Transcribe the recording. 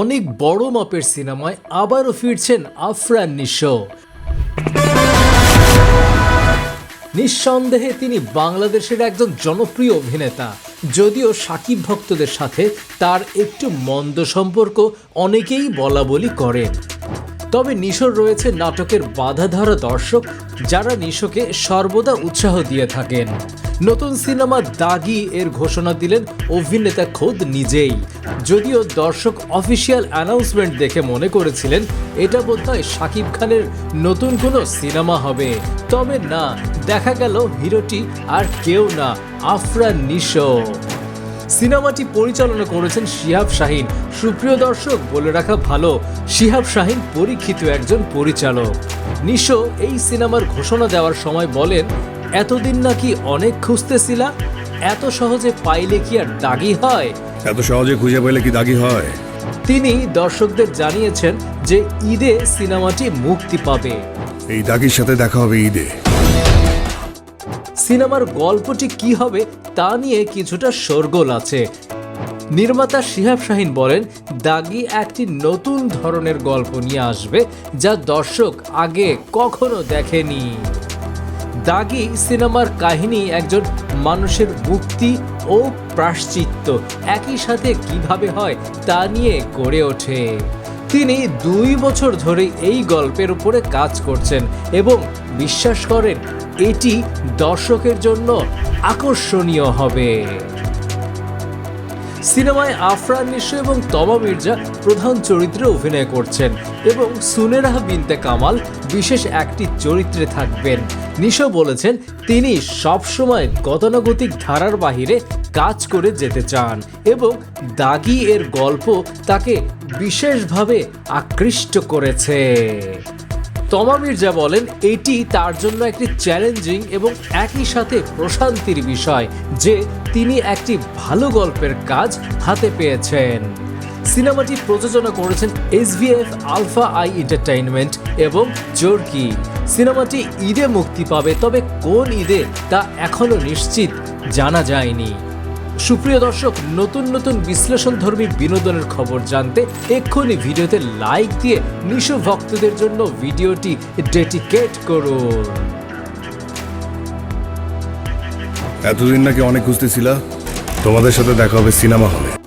অনেক বড় মাপের সিনেমায় আবারও ফিরছেন আফরান নিশো নিঃসন্দেহে তিনি বাংলাদেশের একজন জনপ্রিয় অভিনেতা। যদিও সাকিব ভক্তদের সাথে তার একটু মন্দ সম্পর্ক অনেকেই বলা বলি করেন তবে নিশোর রয়েছে নাটকের বাধাধারা দর্শক যারা নিশোকে সর্বদা উৎসাহ দিয়ে থাকেন। নতুন সিনেমা দাগি এর ঘোষণা দিলেন অভিনেতা খোদ নিজেই। যদিও দর্শক অফিসিয়াল অ্যানাউন্সমেন্ট দেখে মনে করেছিলেন, এটা বোধহয় শাকিব খানের নতুন কোনো সিনেমা হবে। তবে না, দেখা গেল হিরোটি আর কেউ না আফরান নিশো। সিনেমাটি পরিচালনা করেছেন শিহাব শাহিন। সুপ্রিয় দর্শক, বলে রাখা ভালো, শিহাব শাহিন পরীক্ষিত একজন পরিচালক। নিশো এই সিনেমার ঘোষণা দেওয়ার সময় বলেন এতদিন নাকি অনেক খুঁজতেছিলা? এত সহজে পাইলে কি আর দাগি হয়? এত সহজে খুঁজে পেলে কি দাগি হয়? তিনি দর্শকদের জানিয়েছেন যে ঈদে সিনেমাটি মুক্তি পাবে। এই দাগির সাথে দেখা হবে ঈদে। সিনেমার গল্পটি কি হবে তা নিয়ে কিছুটা শোরগোল আছে। নির্মাতা শিহাব শাহিন বলেন দাগি একটি নতুন ধরনের গল্প নিয়ে আসবে যা দর্শক আগে কখনো দেখেনি। দাগি সিনেমার কাহিনী একজন মানুষের মুক্তি ও প্রাশ্চিত্য একই সাথে কীভাবে হয় তা নিয়ে গড়ে ওঠে। তিনি দুই বছর ধরে এই গল্পের উপরে কাজ করছেন এবং বিশ্বাস করেন এটি দর্শকের জন্য আকর্ষণীয় হবে। সিনেমায় আফরান নিশো এবং তমা মির্জা প্রধান চরিত্রে অভিনয় করছেন এবং সুনেরাহ বিনতে কামাল বিশেষ একটি চরিত্রে থাকবেন। নিশো বলেছেন, তিনি সবসময় গতানুগতিক ধারার বাহিরে কাজ করে যেতে চান এবং দাগি এর গল্প তাকে বিশেষভাবে আকৃষ্ট করেছে। তমা মির্জা বলেন, এটি তার জন্য একটি চ্যালেঞ্জিং এবং একই সাথে প্রশান্তির বিষয় যে তিনি একটি ভালো গল্পের কাজ হাতে পেয়েছেন। সিনেমাটি প্রযোজনা করেছেন এসভিএফ আলফা আই এন্টারটেইনমেন্ট এবং জোরকি। সিনেমাটি ঈদে মুক্তি পাবে, তবে কোন ঈদে তা এখনও নিশ্চিত জানা যায়নি। সুপ্রিয় দর্শক, নতুন নতুন বিশ্লেষণধর্মী বিনোদনের খবর জানতে এক্ষুনি ভিডিওতে লাইক দিয়ে নিশু ভক্তদের জন্য ভিডিওটি ডেডিকেট করুন। এতদিন নাকি অনেক খুঁজতেছিলা? তোমাদের সাথে দেখা হবে সিনেমা হলে।